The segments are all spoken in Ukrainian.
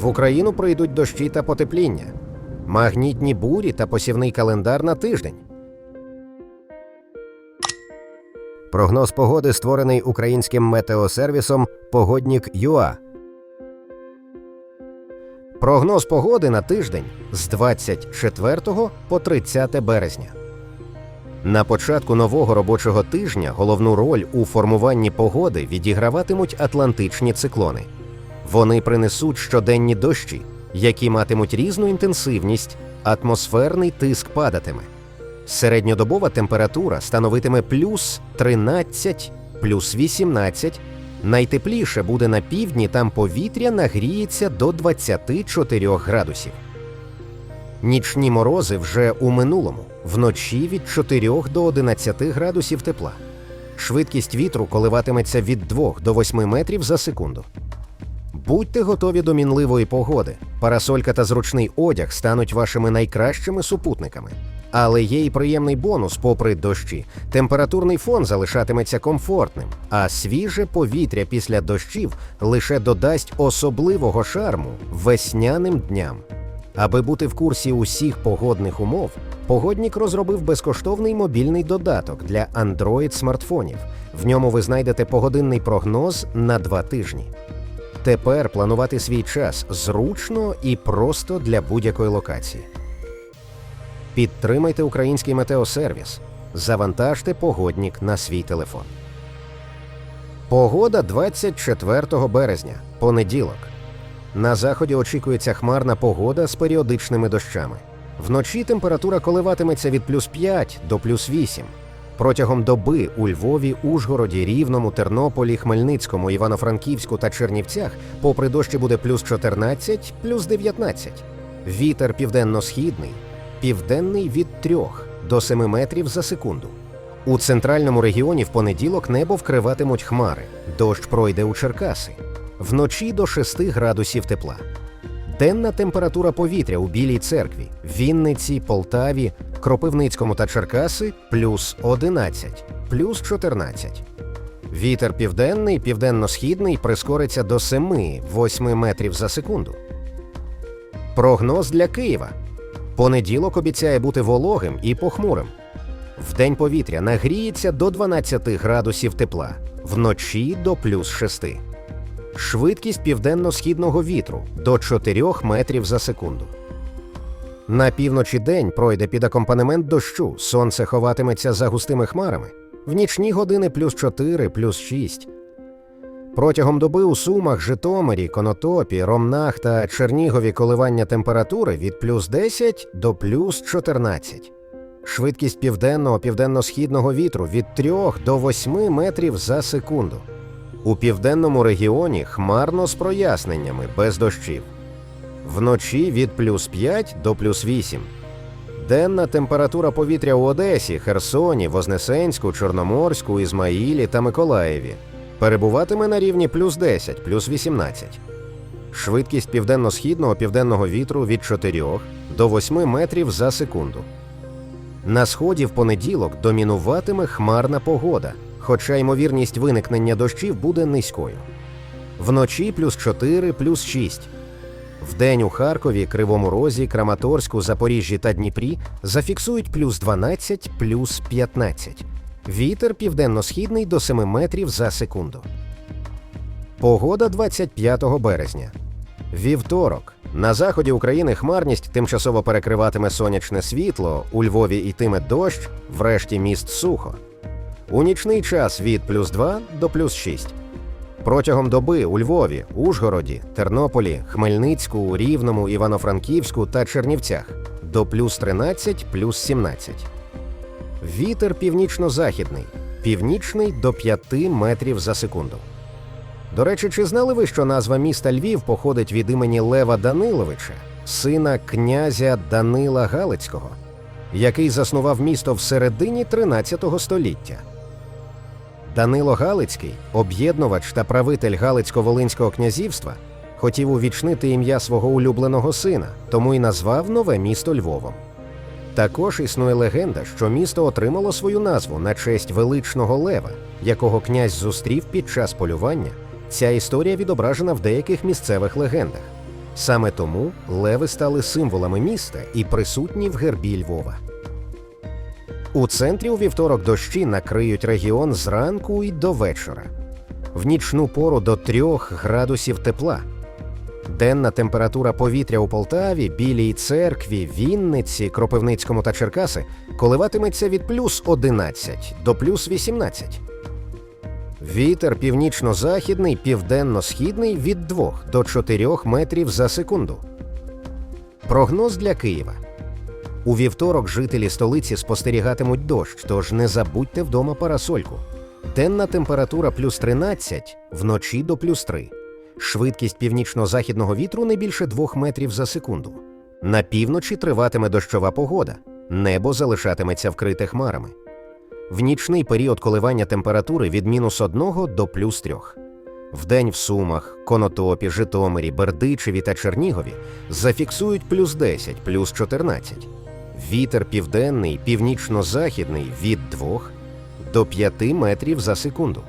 В Україну прийдуть дощі та потепління, магнітні бурі та посівний календар на тиждень. Прогноз погоди створений українським метеосервісом Погоднік ЮА. Прогноз погоди на тиждень з 24 по 30 березня. На початку нового робочого тижня головну роль у формуванні погоди відіграватимуть атлантичні циклони. Вони принесуть щоденні дощі, які матимуть різну інтенсивність, атмосферний тиск падатиме. Середньодобова температура становитиме плюс 13, плюс 18. Найтепліше буде на півдні, там повітря нагріється до 24 градусів. Нічні морози вже у минулому, вночі від 4 до 11 градусів тепла. Швидкість вітру коливатиметься від 2 до 8 метрів за секунду. Будьте готові до мінливої погоди. Парасолька та зручний одяг стануть вашими найкращими супутниками. Але є й приємний бонус, попри дощі. Температурний фон залишатиметься комфортним, а свіже повітря після дощів лише додасть особливого шарму весняним дням. Аби бути в курсі усіх погодних умов, погоднік розробив безкоштовний мобільний додаток для Android смартфонів. В ньому ви знайдете погодинний прогноз на два тижні. Тепер планувати свій час зручно і просто для будь-якої локації. Підтримайте український метеосервіс. Завантажте погоднік на свій телефон. Погода 24 березня, понеділок. На заході очікується хмарна погода з періодичними дощами. Вночі температура коливатиметься від плюс 5 до плюс 8. Протягом доби у Львові, Ужгороді, Рівному, Тернополі, Хмельницькому, Івано-Франківську та Чернівцях попри дощі буде плюс 14, плюс 19. Вітер південно-східний, південний від 3 до 7 метрів за секунду. У центральному регіоні в понеділок небо вкриватимуть хмари. Дощ пройде у Черкаси. Вночі до 6 градусів тепла. Денна температура повітря у Білій церкві, Вінниці, Полтаві, Кропивницькому та Черкаси плюс 11, плюс 14. Вітер південний, південно-східний прискориться до 7-8 метрів за секунду. Прогноз для Києва. Понеділок обіцяє бути вологим і похмурим. Вдень повітря нагріється до 12 градусів тепла, вночі до плюс 6. Швидкість південно-східного вітру до 4 метрів за секунду. На півночі день пройде під акомпанемент дощу, сонце ховатиметься за густими хмарами. В нічні години плюс 4, плюс 6. Протягом доби у Сумах, Житомирі, Конотопі, Ромнах та Чернігові коливання температури від плюс 10 до плюс 14. Швидкість південного південно-східного вітру від 3 до 8 метрів за секунду. У південному регіоні хмарно з проясненнями без дощів. Вночі від плюс 5 до плюс 8. Денна температура повітря у Одесі, Херсоні, Вознесенську, Чорноморську, Ізмаїлі та Миколаєві перебуватиме на рівні плюс 10, плюс 18. Швидкість південно-східного південного вітру від 4 до 8 метрів за секунду. На сході в понеділок домінуватиме хмарна погода, хоча ймовірність виникнення дощів буде низькою. Вночі плюс 4, плюс 6. Вдень у Харкові, Кривому Розі, Краматорську, Запоріжжі та Дніпрі зафіксують плюс 12, плюс 15. Вітер південно-східний до 7 метрів за секунду. Погода 25 березня. Вівторок. На заході України хмарність тимчасово перекриватиме сонячне світло, у Львові йтиме дощ, врешті міст сухо. У нічний час від плюс 2 до плюс 6. Протягом доби у Львові, Ужгороді, Тернополі, Хмельницьку, Рівному, Івано-Франківську та Чернівцях до плюс 13, плюс 17. Вітер північно-західний, північний до 5 метрів за секунду. До речі, чи знали ви, що назва міста Львів походить від імені Лева Даниловича, сина князя Данила Галицького, який заснував місто в середині 13 століття? Данило Галицький, об'єднувач та правитель Галицько-Волинського князівства, хотів увічнити ім'я свого улюбленого сина, тому й назвав нове місто Львовом. Також існує легенда, що місто отримало свою назву на честь величного лева, якого князь зустрів під час полювання. Ця історія відображена в деяких місцевих легендах. Саме тому леви стали символами міста і присутні в гербі Львова. У центрі у вівторок дощі накриють регіон зранку і до вечора. В нічну пору до 3 градусів тепла. Денна температура повітря у Полтаві, Білій церкві, Вінниці, Кропивницькому та Черкаси коливатиметься від плюс 11 до плюс 18. Вітер північно-західний, південно-східний від 2 до 4 метрів за секунду. Прогноз для Києва. У вівторок жителі столиці спостерігатимуть дощ, тож не забудьте вдома парасольку. Денна температура плюс 13, вночі до плюс 3. Швидкість північно-західного вітру не більше 2 метрів за секунду. На півночі триватиме дощова погода. Небо залишатиметься вкрите хмарами. В нічний період коливання температури від мінус 1 до плюс 3. Вдень в Сумах, Конотопі, Житомирі, Бердичеві та Чернігові зафіксують плюс 10, плюс 14. Вітер південний, північно-західний від 2 до 5 метрів за секунду.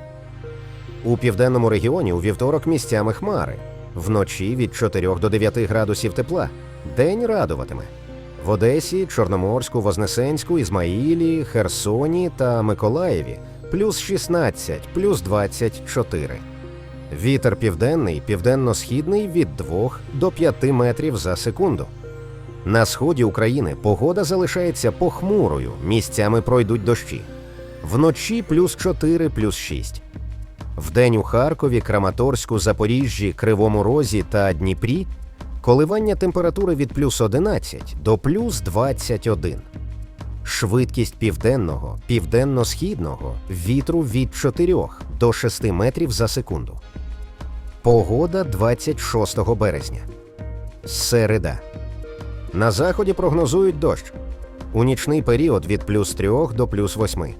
У південному регіоні у вівторок місцями хмари, вночі від 4 до 9 градусів тепла. День радуватиме. В Одесі, Чорноморську, Вознесенську, Ізмаїлі, Херсоні та Миколаєві плюс 16, плюс 24. Вітер південний, південно-східний від 2 до 5 метрів за секунду. На сході України погода залишається похмурою, місцями пройдуть дощі. Вночі плюс 4, плюс 6. Вдень у Харкові, Краматорську, Запоріжжі, Кривому Розі та Дніпрі коливання температури від плюс 11 до плюс 21. Швидкість південного, південно-східного вітру від 4 до 6 метрів за секунду. Погода 26 березня. Середа. На заході прогнозують дощ. У нічний період від плюс 3 до плюс 8.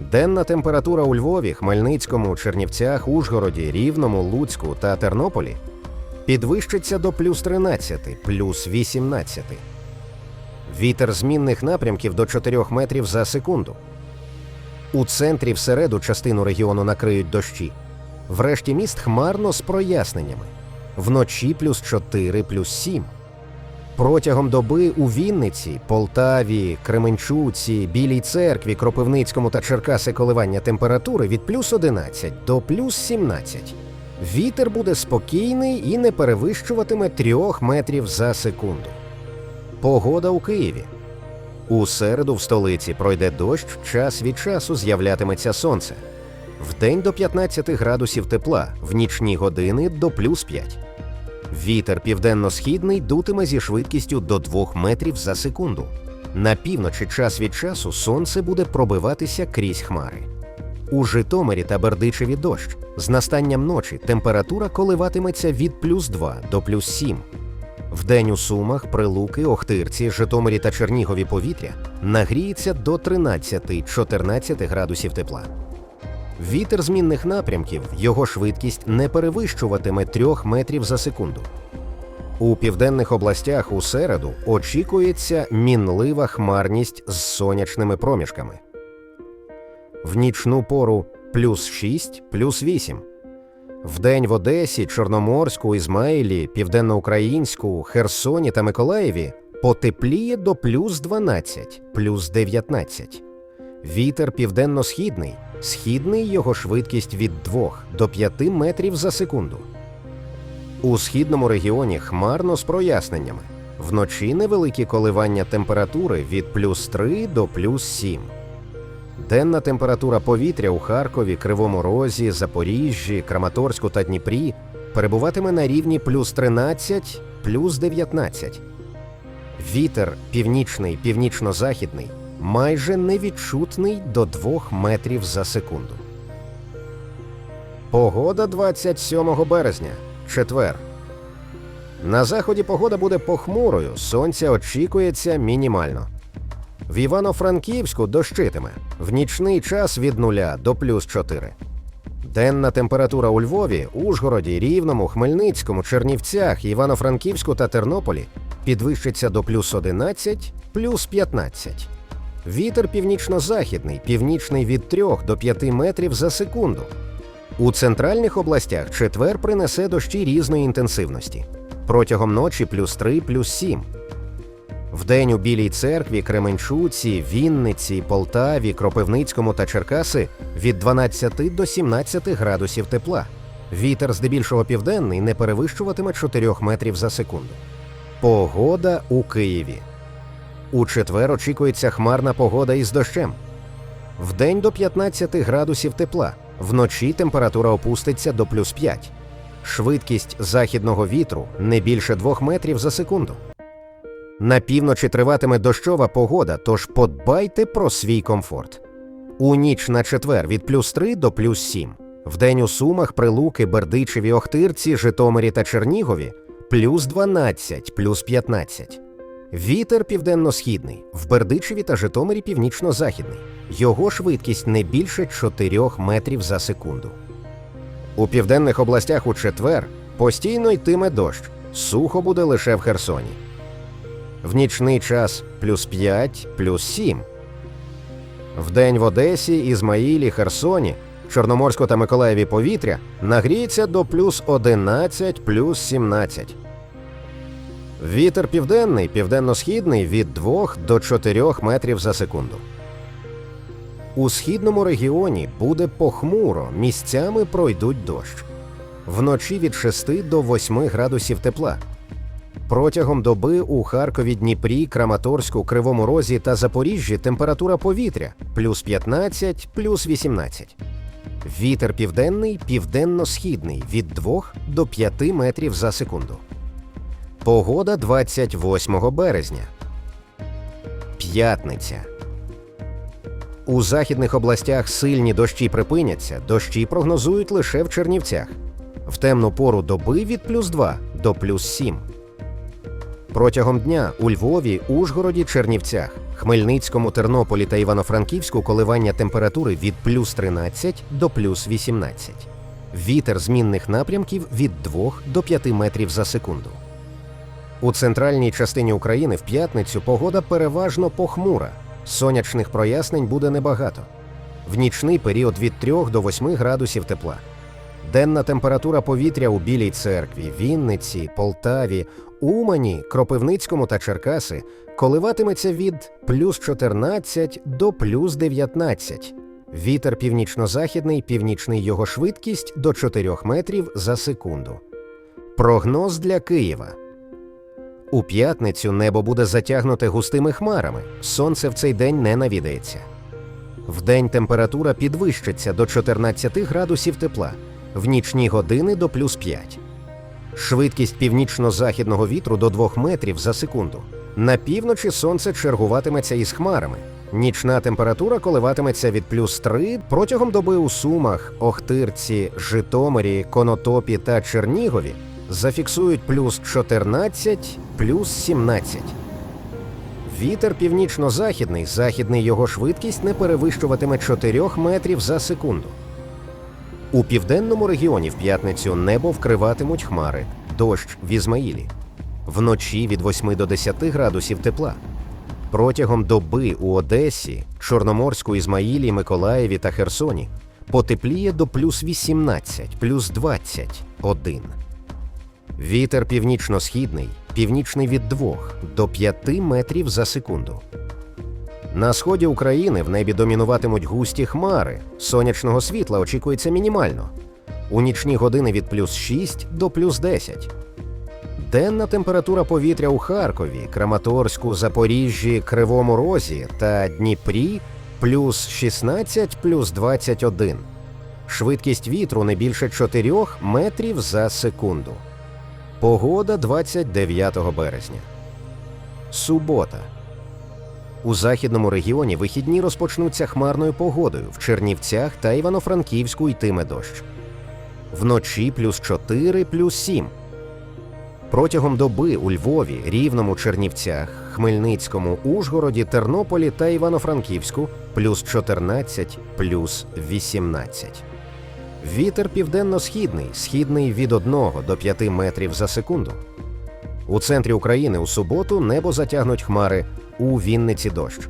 Денна температура у Львові, Хмельницькому, Чернівцях, Ужгороді, Рівному, Луцьку та Тернополі підвищиться до плюс 13, плюс 18. Вітер змінних напрямків до 4 метрів за секунду. У центрі всереду частину регіону накриють дощі. Врешті міст хмарно з проясненнями. Вночі плюс 4, плюс 7. Протягом доби у Вінниці, Полтаві, Кременчуці, Білій церкві, Кропивницькому та Черкаси коливання температури від плюс 11 до плюс 17. Вітер буде спокійний і не перевищуватиме 3 метрів за секунду. Погода у Києві. У середу в столиці пройде дощ, час від часу з'являтиметься сонце. Вдень до 15 градусів тепла, в нічні години до плюс 5. Вітер південно-східний дутиме зі швидкістю до 2 метрів за секунду. На півночі час від часу сонце буде пробиватися крізь хмари. У Житомирі та Бердичеві дощ. З настанням ночі температура коливатиметься від плюс 2 до плюс 7. Вдень у Сумах, Прилуки, Охтирці, Житомирі та Чернігові повітря нагріється до 13-14 градусів тепла. Вітер змінних напрямків, його швидкість не перевищуватиме 3 метрів за секунду. У південних областях у середу очікується мінлива хмарність з сонячними проміжками. В нічну пору плюс 6, плюс 8. Вдень в Одесі, Чорноморську, Ізмаїлі, Південноукраїнську, Херсоні та Миколаєві потепліє до плюс 12, плюс 19. Вітер південно-східний, східний його швидкість від 2 до 5 метрів за секунду. У східному регіоні хмарно з проясненнями. Вночі невеликі коливання температури від плюс 3 до плюс 7. Денна температура повітря у Харкові, Кривому Розі, Запоріжжі, Краматорську та Дніпрі перебуватиме на рівні плюс 13, плюс 19. Вітер північний, північно-західний майже невідчутний до 2 метрів за секунду. Погода 27 березня. Четвер. На заході погода буде похмурою. Сонця очікується мінімально. В Івано-Франківську дощитиме в нічний час від 0 до плюс 4. Денна температура у Львові, Ужгороді, Рівному, Хмельницькому, Чернівцях, Івано-Франківську та Тернополі підвищиться до плюс 11, плюс 15. Вітер північно-західний, північний від 3 до 5 метрів за секунду. У центральних областях четвер принесе дощі різної інтенсивності. Протягом ночі плюс 3, плюс 7. Вдень у Білій церкві, Кременчуці, Вінниці, Полтаві, Кропивницькому та Черкаси від 12 до 17 градусів тепла. Вітер здебільшого південний не перевищуватиме 4 метрів за секунду. Погода у Києві. У четвер очікується хмарна погода із дощем. Вдень до 15 градусів тепла, вночі температура опуститься до плюс 5. Швидкість західного вітру не більше 2 метрів за секунду. На півночі триватиме дощова погода, тож подбайте про свій комфорт. У ніч на четвер від плюс 3 до плюс 7. Вдень у Сумах, Прилуки, Бердичеві, Охтирці, Житомирі та Чернігові плюс 12, плюс 15. Вітер південно-східний, в Бердичеві та Житомирі північно-західний. Його швидкість не більше 4 метрів за секунду. У південних областях у четвер постійно йтиме дощ, сухо буде лише в Херсоні. В нічний час плюс 5, плюс 7. Вдень в Одесі, Ізмаїлі, Херсоні, Чорноморську та Миколаєві повітря нагріється до плюс 11, плюс 17. Вітер південний, південно-східний від 2 до 4 метрів за секунду. У східному регіоні буде похмуро, місцями пройдуть дощ. Вночі від 6 до 8 градусів тепла. Протягом доби у Харкові, Дніпрі, Краматорську, Кривому Розі та Запоріжжі температура повітря плюс 15, плюс 18. Вітер південний, південно-східний від 2 до 5 метрів за секунду. Погода 28 березня. П'ятниця. У західних областях сильні дощі припиняться, дощі прогнозують лише в Чернівцях. В темну пору доби від плюс 2 до плюс 7. Протягом дня у Львові, Ужгороді, Чернівцях, Хмельницькому, Тернополі та Івано-Франківську коливання температури від плюс 13 до плюс 18. Вітер змінних напрямків від 2 до 5 метрів за секунду. У центральній частині України в п'ятницю погода переважно похмура. Сонячних прояснень буде небагато. В нічний період від 3 до 8 градусів тепла. Денна температура повітря у Білій церкві, Вінниці, Полтаві, Умані, Кропивницькому та Черкаси коливатиметься від плюс 14 до плюс 19. Вітер північно-західний, північний його швидкість до 4 метрів за секунду. Прогноз для Києва. У п'ятницю небо буде затягнуте густими хмарами. Сонце в цей день не навідається. Вдень температура підвищиться до 14 градусів тепла, в нічні години до плюс 5. Швидкість північно-західного вітру до 2 метрів за секунду. На півночі сонце чергуватиметься із хмарами. Нічна температура коливатиметься від плюс 3 протягом доби у Сумах, Охтирці, Житомирі, Конотопі та Чернігові зафіксують плюс 14, плюс 17. Вітер північно-західний, західний його швидкість не перевищуватиме 4 метрів за секунду. У південному регіоні в п'ятницю небо вкриватимуть хмари, дощ в Ізмаїлі. Вночі від 8 до 10 градусів тепла. Протягом доби у Одесі, Чорноморську, Ізмаїлі, Миколаєві та Херсоні потепліє до плюс 18, плюс 21. Вітер північно-східний, північний від 2 до 5 метрів за секунду. На сході України в небі домінуватимуть густі хмари. Сонячного світла очікується мінімально. У нічні години від плюс 6 до плюс 10. Денна температура повітря у Харкові, Краматорську, Запоріжжі, Кривому Розі та Дніпрі плюс 16 плюс 21. Швидкість вітру не більше 4 метрів за секунду. Погода 29 березня. Субота. У західному регіоні вихідні розпочнуться хмарною погодою. В Чернівцях та Івано-Франківську йтиме дощ. Вночі плюс 4, плюс 7. Протягом доби у Львові, Рівному, Чернівцях, Хмельницькому, Ужгороді, Тернополі та Івано-Франківську плюс 14, плюс 18. Вітер південно-східний, східний від 1 до 5 метрів за секунду. У центрі України у суботу небо затягнуть хмари, у Вінниці дощ.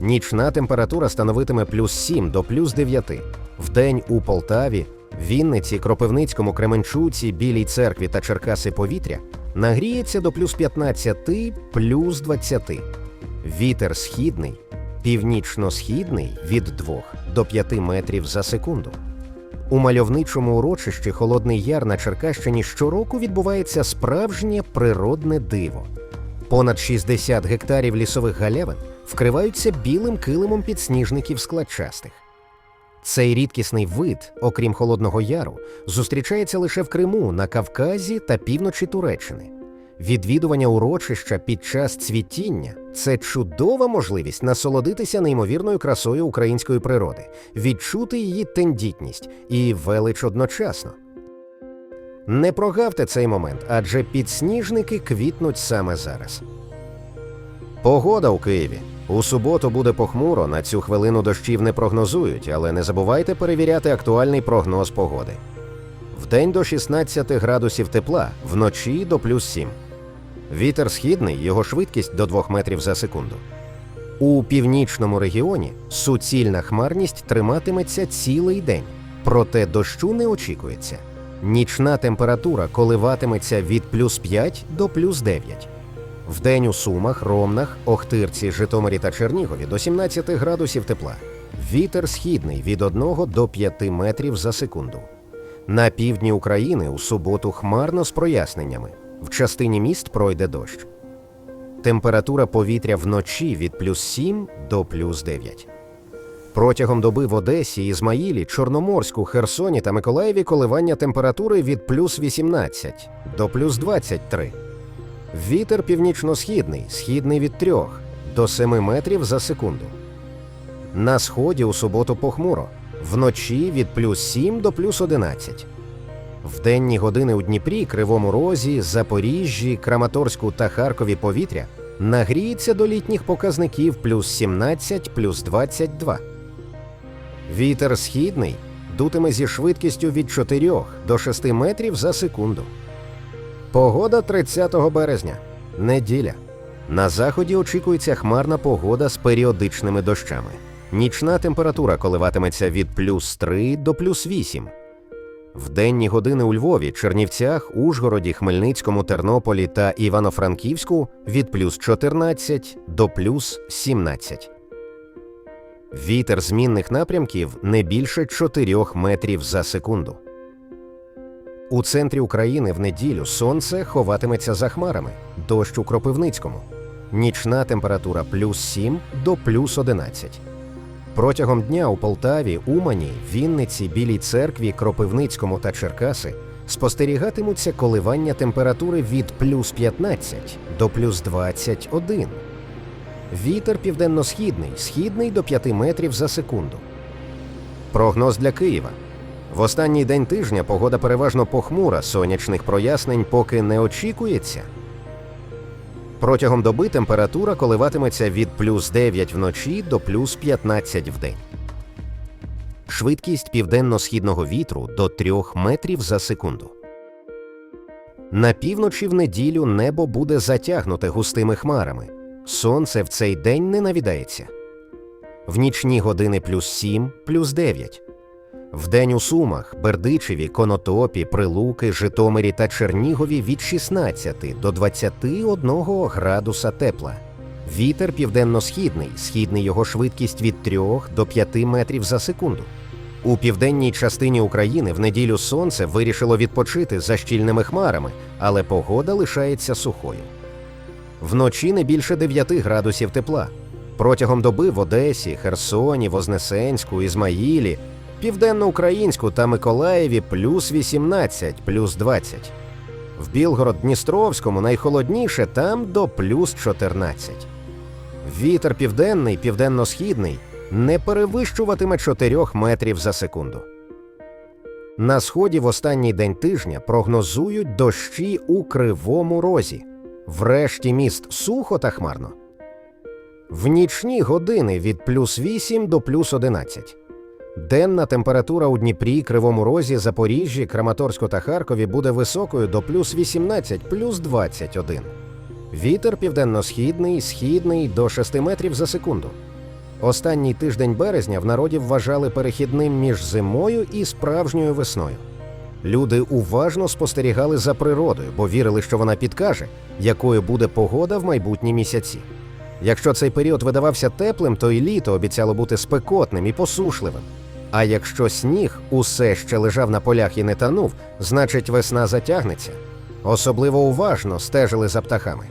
Нічна температура становитиме плюс 7 до плюс 9. Вдень у Полтаві, Вінниці, Кропивницькому, Кременчуці, Білій церкві та Черкаси повітря нагріється до плюс 15, плюс 20. Вітер східний, північно-східний від 2 до 5 метрів за секунду. У мальовничому урочищі Холодний Яр на Черкащині щороку відбувається справжнє природне диво. Понад 60 гектарів лісових галявин вкриваються білим килимом підсніжників складчастих. Цей рідкісний вид, окрім Холодного Яру, зустрічається лише в Криму, на Кавказі та півночі Туреччини. Відвідування урочища під час цвітіння це чудова можливість насолодитися неймовірною красою української природи, відчути її тендітність і велич одночасно. Не прогавте цей момент, адже підсніжники квітнуть саме зараз. Погода у Києві. У суботу буде похмуро, на цю хвилину дощів не прогнозують, але не забувайте перевіряти актуальний прогноз погоди. Вдень до 16 градусів тепла, вночі до плюс 7. Вітер східний, його швидкість до 2 метрів за секунду. У північному регіоні суцільна хмарність триматиметься цілий день, проте дощу не очікується. Нічна температура коливатиметься від плюс 5 до плюс 9. Вдень у Сумах, Ромнах, Охтирці, Житомирі та Чернігові до 17 градусів тепла. Вітер східний від 1 до 5 метрів за секунду. На півдні України у суботу хмарно з проясненнями. В частині міст пройде дощ. Температура повітря вночі від плюс 7 до плюс 9. Протягом доби в Одесі, Ізмаїлі, Чорноморську, Херсоні та Миколаєві коливання температури від плюс 18 до плюс 23. Вітер північно-східний, східний від 3 до 7 метрів за секунду. На сході у суботу похмуро, вночі від плюс 7 до плюс 11. В денні години у Дніпрі, Кривому Розі, Запоріжжі, Краматорську та Харкові повітря нагріється до літніх показників плюс 17, плюс 22. Вітер східний дутиме зі швидкістю від 4 до 6 метрів за секунду. Погода 30 березня. Неділя. На заході очікується хмарна погода з періодичними дощами. Нічна температура коливатиметься від плюс 3 до плюс 8. В денні години у Львові, Чернівцях, Ужгороді, Хмельницькому, Тернополі та Івано-Франківську від плюс 14 до плюс 17. Вітер змінних напрямків не більше 4 метрів за секунду. У центрі України в неділю сонце ховатиметься за хмарами, дощ у Кропивницькому. Нічна температура плюс 7 до плюс 11. Протягом дня у Полтаві, Умані, Вінниці, Білій церкві, Кропивницькому та Черкаси спостерігатимуться коливання температури від плюс 15 до плюс 21. Вітер південно-східний, східний до 5 метрів за секунду. Прогноз для Києва. В останній день тижня погода переважно похмура, сонячних прояснень поки не очікується. Протягом доби температура коливатиметься від плюс 9 вночі до плюс 15 вдень. Швидкість південно-східного вітру до 3 метрів за секунду. На півночі в неділю небо буде затягнуте густими хмарами. Сонце в цей день не навідається. В нічні години плюс 7, плюс 9. Вдень у Сумах, Бердичеві, Конотопі, Прилуки, Житомирі та Чернігові від 16 до 21 градуса тепла. Вітер південно-східний, східний його швидкість від 3 до 5 метрів за секунду. У південній частині України в неділю сонце вирішило відпочити за щільними хмарами, але погода лишається сухою. Вночі не більше 9 градусів тепла. Протягом доби в Одесі, Херсоні, Вознесенську, Ізмаїлі, Південноукраїнську та Миколаєві плюс 18, плюс 20. В Білгород-Дністровському найхолодніше там до плюс 14. Вітер південний, південно-східний не перевищуватиме 4 метрів за секунду. На сході в останній день тижня прогнозують дощі у Кривому Розі. Врешті міст сухо та хмарно. В нічні години від плюс 8 до плюс 11. Денна температура у Дніпрі, Кривому Розі, Запоріжжі, Краматорську та Харкові буде високою до плюс 18, плюс 21. Вітер південно-східний, східний до 6 метрів за секунду. Останній тиждень березня в народі вважали перехідним між зимою і справжньою весною. Люди уважно спостерігали за природою, бо вірили, що вона підкаже, якою буде погода в майбутні місяці. Якщо цей період видавався теплим, то і літо обіцяло бути спекотним і посушливим. А якщо сніг усе ще лежав на полях і не танув, значить весна затягнеться. Особливо уважно стежили за птахами.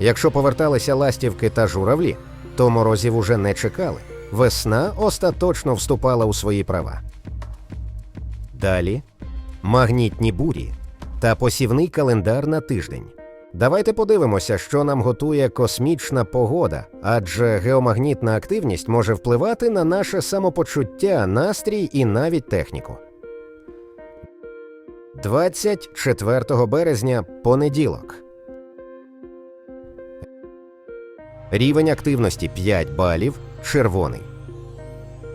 Якщо поверталися ластівки та журавлі, то морозів уже не чекали. Весна остаточно вступала у свої права. Далі магнітні бурі та посівний календар на тиждень. Давайте подивимося, що нам готує космічна погода, адже геомагнітна активність може впливати на наше самопочуття, настрій і навіть техніку. 24 березня понеділок. Рівень активності 5 балів червоний.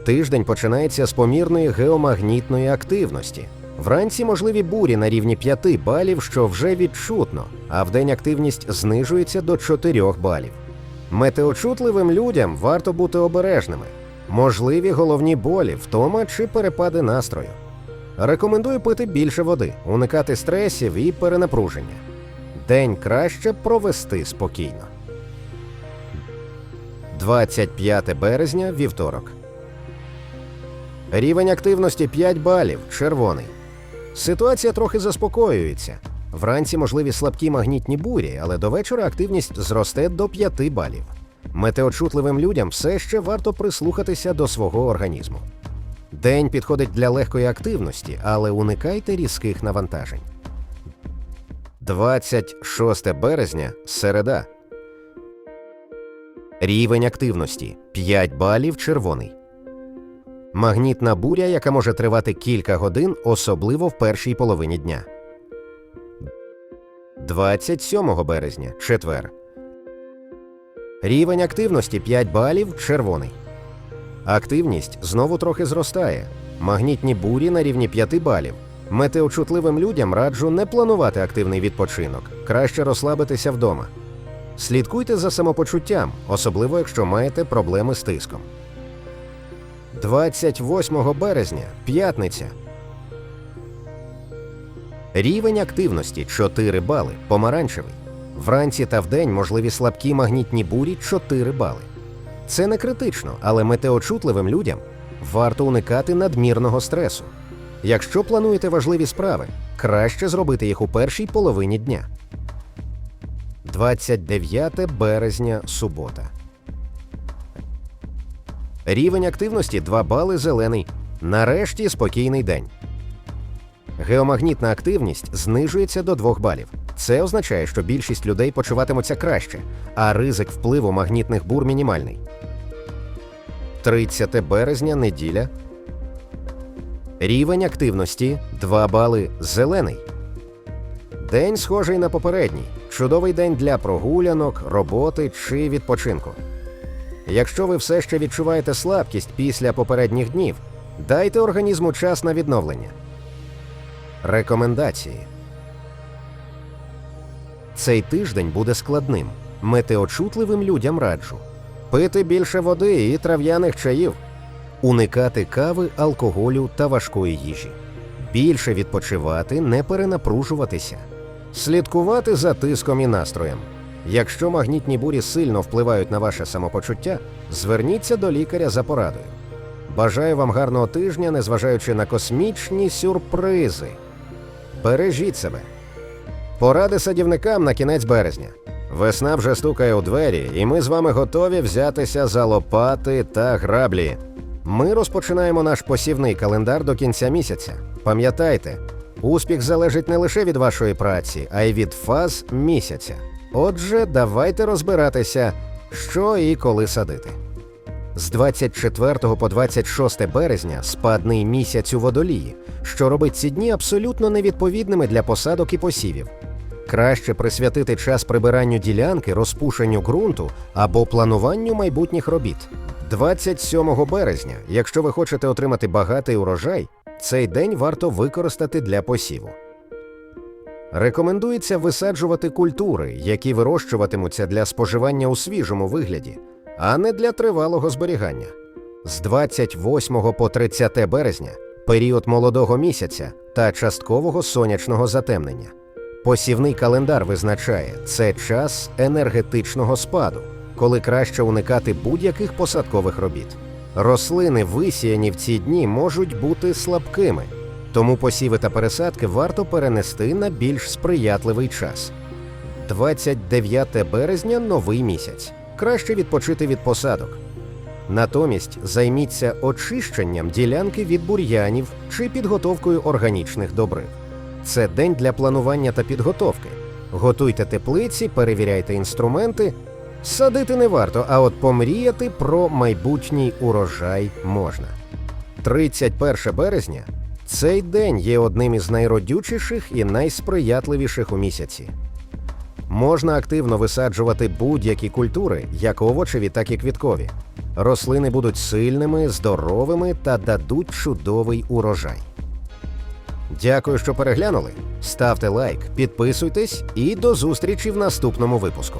Тиждень починається з помірної геомагнітної активності. Вранці можливі бурі на рівні 5 балів, що вже відчутно, а вдень активність знижується до 4 балів. Метеочутливим людям варто бути обережними. Можливі головні болі, втома чи перепади настрою. Рекомендую пити більше води, уникати стресів і перенапруження. День краще провести спокійно. 25 березня, вівторок. Рівень активності 5 балів, червоний. Ситуація трохи заспокоюється. Вранці можливі слабкі магнітні бурі, але до вечора активність зросте до 5 балів. Метеочутливим людям все ще варто прислухатися до свого організму. День підходить для легкої активності, але уникайте різких навантажень. 26 березня середа. Рівень активності 5 балів червоний. Магнітна буря, яка може тривати кілька годин, особливо в першій половині дня. 27 березня четвер. Рівень активності 5 балів червоний. Активність знову трохи зростає. Магнітні бурі на рівні 5 балів. Метеочутливим людям раджу не планувати активний відпочинок, краще розслабитися вдома. Слідкуйте за самопочуттям, особливо якщо маєте проблеми з тиском. 28 березня, п'ятниця. Рівень активності 4 бали, помаранчевий. Вранці та вдень можливі слабкі магнітні бурі 4 бали. Це не критично, але метеочутливим людям варто уникати надмірного стресу. Якщо плануєте важливі справи, краще зробити їх у першій половині дня. 29 березня, субота. Рівень активності 2 бали зелений. Нарешті спокійний день. Геомагнітна активність знижується до 2 балів. Це означає, що більшість людей почуватимуться краще, а ризик впливу магнітних бур мінімальний. 30 березня, неділя. Рівень активності 2 бали зелений. День схожий на попередній. Чудовий день для прогулянок, роботи чи відпочинку. Якщо ви все ще відчуваєте слабкість після попередніх днів, дайте організму час на відновлення. Рекомендації цей тиждень буде складним. Метеочутливим людям раджу пити більше води і трав'яних чаїв, уникати кави, алкоголю та важкої їжі, більше відпочивати, не перенапружуватися, слідкувати за тиском і настроєм. Якщо магнітні бурі сильно впливають на ваше самопочуття, зверніться до лікаря за порадою. Бажаю вам гарного тижня, незважаючи на космічні сюрпризи. Бережіть себе. Поради садівникам на кінець березня. Весна вже стукає у двері, і ми з вами готові взятися за лопати та граблі. Ми розпочинаємо наш посівний календар до кінця місяця. Пам'ятайте, успіх залежить не лише від вашої праці, а й від фаз місяця. Отже, давайте розбиратися, що і коли садити. З 24 по 26 березня спадний місяць у водолії, що робить ці дні абсолютно невідповідними для посадок і посівів. Краще присвятити час прибиранню ділянки, розпушенню ґрунту або плануванню майбутніх робіт. 27 березня, якщо ви хочете отримати багатий урожай, цей день варто використати для посіву. Рекомендується висаджувати культури, які вирощуватимуться для споживання у свіжому вигляді, а не для тривалого зберігання. З 28 по 30 березня період молодого місяця та часткового сонячного затемнення. Посівний календар визначає це час енергетичного спаду, коли краще уникати будь-яких посадкових робіт. Рослини, висіяні в ці дні, можуть бути слабкими, тому посіви та пересадки варто перенести на більш сприятливий час. 29 березня новий місяць. Краще відпочити від посадок. Натомість займіться очищенням ділянки від бур'янів чи підготовкою органічних добрив. Це день для планування та підготовки. Готуйте теплиці, перевіряйте інструменти. Садити не варто, а от помріяти про майбутній урожай можна. 31 березня цей день є одним із найродючіших і найсприятливіших у місяці. Можна активно висаджувати будь-які культури, як овочеві, так і квіткові. Рослини будуть сильними, здоровими та дадуть чудовий урожай. Дякую, що переглянули. Ставте лайк, підписуйтесь і до зустрічі в наступному випуску.